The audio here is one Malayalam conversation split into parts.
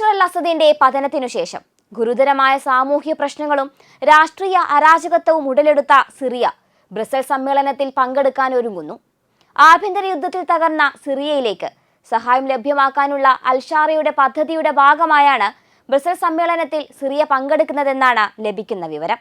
അസദിന്റെ പതനത്തിനു ശേഷം ഗുരുതരമായ സാമൂഹ്യ പ്രശ്നങ്ങളും രാഷ്ട്രീയ അരാജകത്വവും ഉടലെടുത്ത സിറിയ ബ്രസൽ സമ്മേളനത്തിൽ പങ്കെടുക്കാൻ ഒരുങ്ങുന്നു. ആഭ്യന്തര യുദ്ധത്തിൽ തകർന്ന സിറിയയിലേക്ക് സഹായം ലഭ്യമാക്കാനുള്ള അൽഷാറയുടെ പദ്ധതിയുടെ ഭാഗമായാണ് ബ്രസൽ സമ്മേളനത്തിൽ സിറിയ പങ്കെടുക്കുന്നതെന്നാണ് ലഭിക്കുന്ന വിവരം.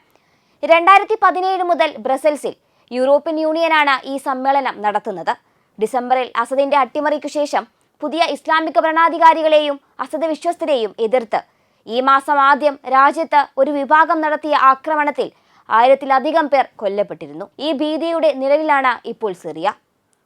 രണ്ടായിരത്തി പതിനേഴ് മുതൽ ബ്രസൽസിൽ യൂറോപ്യൻ യൂണിയനാണ് ഈ സമ്മേളനം നടത്തുന്നത്. ഡിസംബറിൽ അസദിന്റെ അട്ടിമറിക്കു ശേഷം പുതിയ ഇസ്ലാമിക ഭരണാധികാരികളെയും അസദ് വിശ്വസ്തരെയും എതിർത്ത്. ഈ മാസം ആദ്യം രാജ്യത്ത് ഒരു വിഭാഗം നടത്തിയ ആക്രമണത്തിൽ ആയിരത്തിലധികം പേർ കൊല്ലപ്പെട്ടിരുന്നു. ഈ ഭീതിയുടെ നിഴലിലാണ് ഇപ്പോൾ സിറിയ.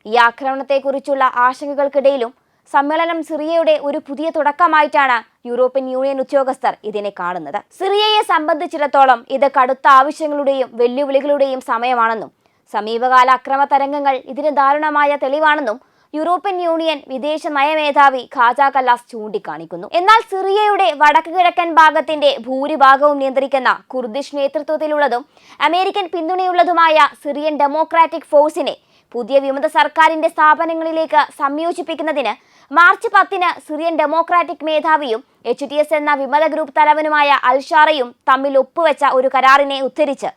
ഈ ആക്രമണത്തെക്കുറിച്ചുള്ള ആശങ്കകൾക്കിടയിലും സമ്മേളനം സിറിയയുടെ ഒരു പുതിയ തുടക്കമായിട്ടാണ് യൂറോപ്യൻ യൂണിയൻ ഉദ്യോഗസ്ഥർ ഇതിനെ കാണുന്നത്. സിറിയയെ സംബന്ധിച്ചിടത്തോളം ഇത് കടുത്ത ആവശ്യങ്ങളുടെയും വെല്ലുവിളികളുടെയും സമയമാണെന്നും സമീപകാല അക്രമ തരംഗങ്ങൾ ഇതിന് ദാരുണമായ തെളിവാണെന്നും യൂറോപ്യൻ യൂണിയൻ വിദേശ നയമേധാവി ഖാജ കല്ലാസ് ചൂണ്ടിക്കാണിക്കുന്നു. എന്നാൽ സിറിയയുടെ വടക്ക് കിഴക്കൻ ഭാഗത്തിന്റെ ഭൂരിഭാഗവും നിയന്ത്രിക്കുന്ന കുർദിഷ് നേതൃത്വത്തിലുള്ളതും അമേരിക്കൻ പിന്തുണയുള്ളതുമായ സിറിയൻ ഡെമോക്രാറ്റിക് ഫോഴ്സിനെ പുതിയ വിമത സർക്കാരിന്റെ സ്ഥാപനങ്ങളിലേക്ക് സംയോജിപ്പിക്കുന്നതിന് മാർച്ച് പത്തിന് സിറിയൻ ഡെമോക്രാറ്റിക് മേധാവിയും എച്ച് ടി എസ് എന്ന വിമത ഗ്രൂപ്പ് തലവനുമായ അൽഷാറയും തമ്മിൽ ഒപ്പുവെച്ച ഒരു കരാറിനെ ഉദ്ധരിച്ച്.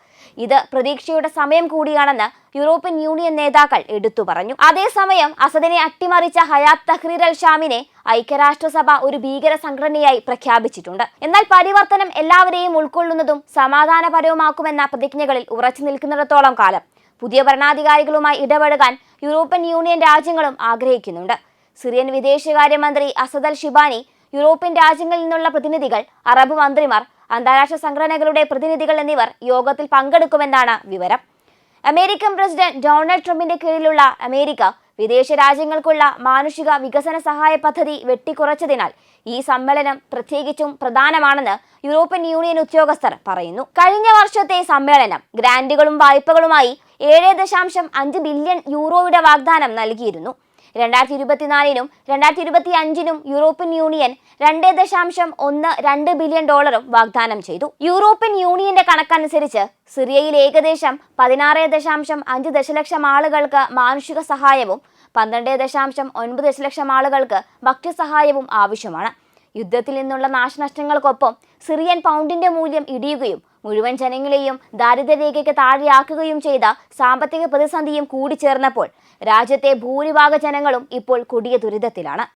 ഇത് പ്രതീക്ഷയുടെ സമയം കൂടിയാണെന്ന് യൂറോപ്യൻ യൂണിയൻ നേതാക്കൾ എടുത്തു പറഞ്ഞു. അതേസമയം അസദിനെ അട്ടിമറിച്ച ഹയാത്ത് തഹ്രീർ അൽ ഷാമിനെ ഐക്യരാഷ്ട്രസഭ ഒരു ഭീകര സംഘടനയായി പ്രഖ്യാപിച്ചിട്ടുണ്ട്. എന്നാൽ പരിവർത്തനം എല്ലാവരെയും ഉൾക്കൊള്ളുന്നതും സമാധാനപരവുമാക്കുമെന്ന പ്രതിജ്ഞകളിൽ ഉറച്ചു നിൽക്കുന്നിടത്തോളം കാലം. പുതിയ ഭരണാധികാരികളുമായി ഇടപെടുകാൻ യൂറോപ്യൻ യൂണിയൻ രാജ്യങ്ങളും ആഗ്രഹിക്കുന്നുണ്ട്. സിറിയൻ വിദേശകാര്യമന്ത്രി അസദൽ ഷിബാനി യൂറോപ്യൻ രാജ്യങ്ങളിൽ നിന്നുള്ള പ്രതിനിധികൾ അറബ് മന്ത്രിമാർ അന്താരാഷ്ട്ര സംഘടനകളുടെ പ്രതിനിധികൾ എന്നിവർ യോഗത്തിൽ പങ്കെടുക്കുമെന്നാണ് വിവരം. അമേരിക്കൻ പ്രസിഡന്റ് ഡൊണാൾഡ് ട്രംപിന്റെ കീഴിലുള്ള അമേരിക്ക വിദേശ രാജ്യങ്ങൾക്കുള്ള മാനുഷിക വികസന സഹായ പദ്ധതി വെട്ടിക്കുറച്ചതിനാൽ ഈ സമ്മേളനം പ്രത്യേകിച്ചും പ്രധാനമാണെന്ന് യൂറോപ്യൻ യൂണിയൻ ഉദ്യോഗസ്ഥർ പറയുന്നു. കഴിഞ്ഞ വർഷത്തെ സമ്മേളനം ഗ്രാൻഡുകളും വായ്പകളുമായി ഏഴ് ദശാംശം അഞ്ച് ബില്യൺ യൂറോയുടെ വാഗ്ദാനം നൽകിയിരുന്നു. രണ്ടായിരത്തി ഇരുപത്തിനാലിനും രണ്ടായിരത്തി ഇരുപത്തി അഞ്ചിനും യൂറോപ്യൻ യൂണിയൻ രണ്ട് ദശാംശം ഒന്ന് രണ്ട് ബില്യൺ ഡോളറും വാഗ്ദാനം ചെയ്തു. യൂറോപ്യൻ യൂണിയന്റെ കണക്കനുസരിച്ച് സിറിയയിൽ ഏകദേശം പതിനാറ് ദശാംശം അഞ്ച് ദശലക്ഷം ആളുകൾക്ക് മാനുഷിക സഹായവും പന്ത്രണ്ട് ദശാംശം ഒൻപത് ദശലക്ഷം ആളുകൾക്ക് ഭക്ഷ്യസഹായവും ആവശ്യമാണ്. യുദ്ധത്തിൽ നിന്നുള്ള നാശനഷ്ടങ്ങൾക്കൊപ്പം സിറിയൻ പൗണ്ടിന്റെ മൂല്യം ഇടിയുകയും മുഴുവൻ ജനങ്ങളെയും ദാരിദ്ര്യരേഖയ്ക്ക് താഴെയാക്കുകയും ചെയ്ത സാമ്പത്തിക പ്രതിസന്ധിയും കൂടിച്ചേർന്നപ്പോൾ രാജ്യത്തെ ഭൂരിഭാഗ ജനങ്ങളും ഇപ്പോൾ കൊടിയ ദുരിതത്തിലാണ്.